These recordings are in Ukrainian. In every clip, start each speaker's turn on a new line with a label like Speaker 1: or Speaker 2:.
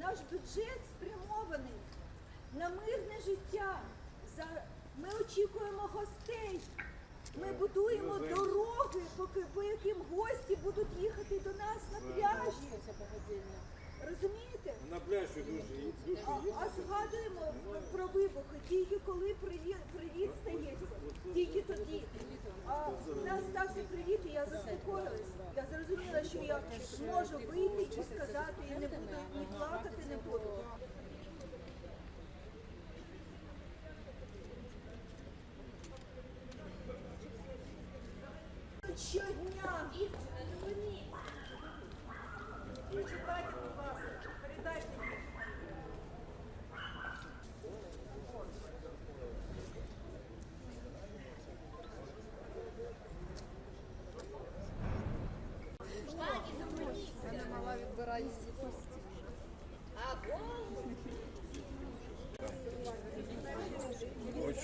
Speaker 1: наш бюджет спрямований на мирне життя. За- Ми очікуємо гостей. Ми будуємо дороги, поки по яким гості будуть їхати до нас на пляжі. Розумієте?
Speaker 2: На пляжі дуже дуже
Speaker 1: А, а згадуємо про вибухи тільки коли привіт, привіт стається, тільки тоді. А в нас стався привіт, і я заспокоїлась. Я зрозуміла, що я зможу вийти і сказати, і не буду ні плакати, не буду. Щодня. Чекайте, будь ласка, передайте мені.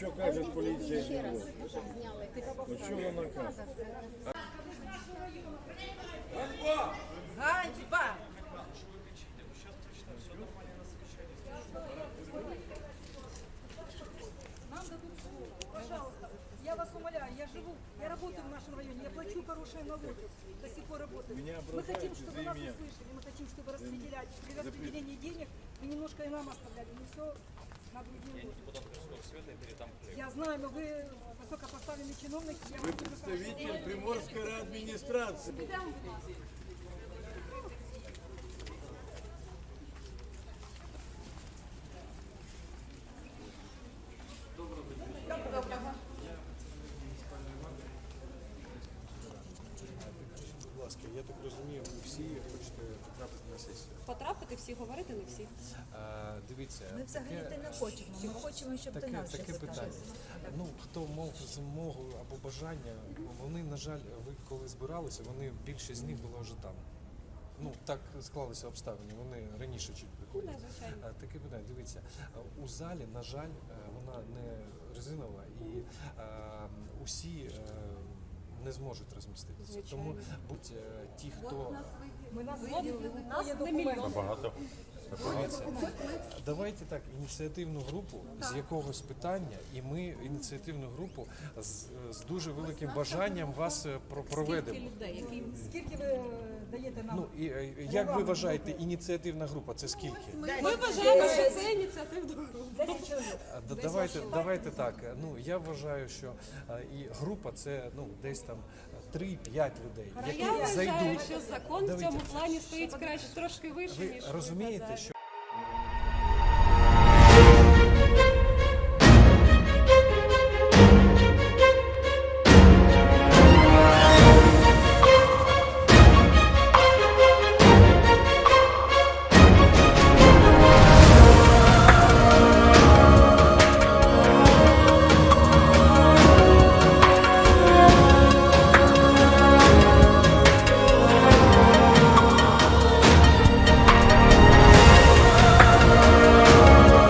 Speaker 2: Що каже поліція? От що вона каже?
Speaker 3: Ганьба!
Speaker 4: Нам дадут слово. Пожалуйста, я вас умоляю, я живу, я работаю в нашем районе, я плачу хорошие налоги, до сих пор работаю.
Speaker 2: Меня
Speaker 4: мы хотим, чтобы нас услышали, мы хотим, чтобы распределять, при распределении денег вы немножко и нам оставляли, не все на другие люди. Я знаю, но вы высокопоставленный чиновник, я
Speaker 2: Ви
Speaker 4: вам не покажу.
Speaker 2: представитель Приморської адміністрації.
Speaker 5: Я так розумію, ви всі хочете потрапити на сесію.
Speaker 6: Потрапити всі, говорити не всі.
Speaker 5: А, дивіться,
Speaker 3: Ми взагалі
Speaker 5: таке,
Speaker 3: не хочемо. Ми хочемо, щоб
Speaker 5: таке,
Speaker 3: нас
Speaker 5: таке питання. Ну хто мав змогу або бажання, вони, на жаль, ви коли збиралися, вони більшість з них була вже там. Ну так склалися обставини. Вони раніше чуть приходять. А, Таке питання. Дивіться, у залі, на жаль, е, вона не резинова і е, усі е, не зможуть розміститися. Тому будь е, ті, хто
Speaker 4: ми нас
Speaker 6: не
Speaker 5: Дивіться, давайте так, ініціативну групу з якогось питання, і ми ініціативну групу з, з дуже великим бажанням вас проведемо. про- проведемо.
Speaker 6: людей, які
Speaker 4: Скільки ви е, даєте нам?
Speaker 5: Ну і е, як ви вважаєте, ініціативна група це скільки?
Speaker 6: ми вважаємо, що це ініціативна група.
Speaker 4: 10 чоловік.
Speaker 5: А, да- Давайте, давайте так. е, Ну я вважаю, що е, і група це ну десь там 3-5 людей,
Speaker 6: А
Speaker 5: які
Speaker 6: я вважаю,
Speaker 5: зайдуть.
Speaker 6: що закон в
Speaker 5: Дивіться,
Speaker 6: цьому плані стоїть краще трошки вище,
Speaker 5: Ви
Speaker 6: ніж
Speaker 5: розумієте, що